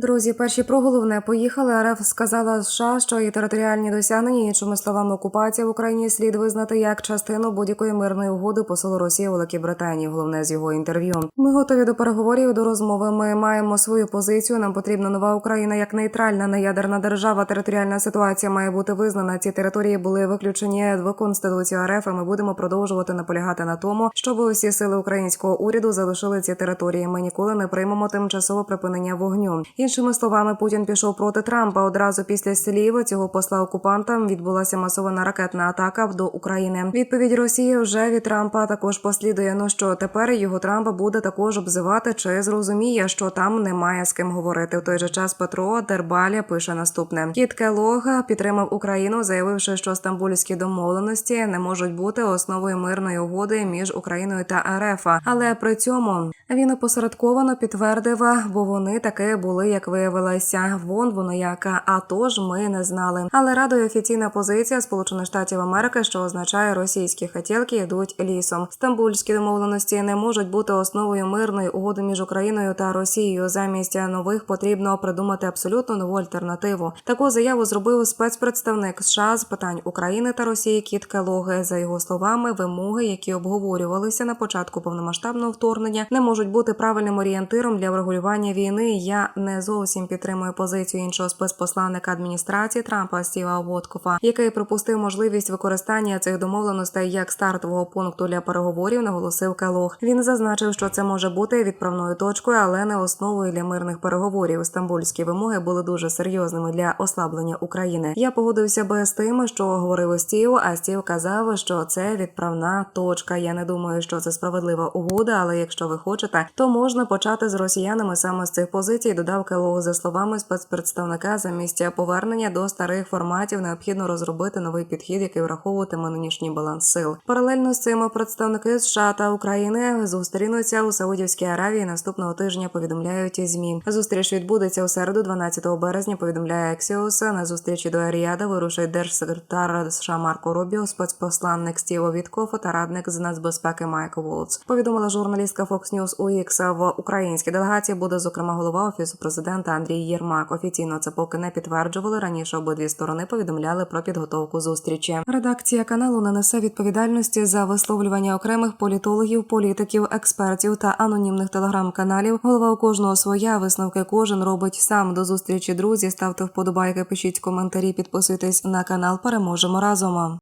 Друзі, перші про головне поїхали. РФ сказала США, що і територіальні досягнення, іншими словами, окупація в Україні слід визнати як частину будь-якої мирної угоди посолу Росії у Великій Британії. Головне з його інтерв'ю. Ми готові до переговорів до розмови. Ми маємо свою позицію. Нам потрібна нова Україна як нейтральна неядерна держава. Територіальна ситуація має бути визнана. Ці території були виключені в конституцію РФ. і Ми будемо продовжувати наполягати на тому, щоб усі сили українського уряду залишили ці території. Ми ніколи не приймемо тимчасове припинення вогню. Іншими словами, Путін пішов проти Трампа. Одразу після слів цього посла окупантам відбулася масована ракетна атака до України. Відповідь Росії вже від Трампа також послідує. Ну що тепер його Трампа буде також обзивати, чи зрозуміє, що там немає з ким говорити. В той же час Петро Дербаля пише наступне: Кіт Келога підтримав Україну, заявивши, що стамбульські домовленості не можуть бути основою мирної угоди між Україною та РФ. Але при цьому він опосередковано підтвердив, бо вони таки були, як виявилося. Вон воно яка. А тож ми не знали. Але радує офіційна позиція Сполучених Штатів Америки, що означає російські хотілки йдуть лісом. Стамбульські домовленості не можуть бути основою мирної угоди між Україною та Росією. Замість нових потрібно придумати абсолютно нову альтернативу. Таку заяву зробив спецпредставник США з питань України та Росії Кіт Келоги. За його словами, вимоги, які обговорювалися на початку повномасштабного вторгнення, не можуть бути правильним орієнтиром для врегулювання війни. Я не зовсім підтримую позицію іншого спецпосланника адміністрації Трампа Стіва Воткофа, який припустив можливість використання цих домовленостей як стартового пункту для переговорів. Наголосив Келог. Він зазначив, що це може бути відправною точкою, але не основою для мирних переговорів. Стамбульські вимоги були дуже серйозними для ослаблення України. Я погодився би з тим, що говорив Стів, а Стів казав, що це відправна точка. Я не думаю, що це справедлива угода, але якщо ви хочете, то можна почати з росіянами саме з цих позицій. Додав Келог за словами спецпредставника. Замість повернення до старих форматів необхідно розробити новий підхід, який враховуватиме нинішній баланс сил. Паралельно з цим представники США та України зустрінуться у Саудівській Аравії наступного тижня. Повідомляють змі. Зустріч відбудеться у середу, 12 березня. Повідомляє Ексіос. На зустрічі до Аріада вирушить держсекретар США Марко Рубіо, спецпосланник Стіво Віткоф та радник з нацбезпеки Майк Волц. Повідомила журналістка Fox News у. В українській делегації буде зокрема голова офісу президента Андрій Єрмак. Офіційно це поки не підтверджували. Раніше обидві сторони повідомляли про підготовку зустрічі. Редакція каналу не несе відповідальності за висловлювання окремих політологів, політиків, експертів та анонімних телеграм-каналів. Голова у кожного своя висновки кожен робить сам. До зустрічі, друзі. Ставте вподобайки, пишіть коментарі, підписуйтесь на канал. Переможемо разом.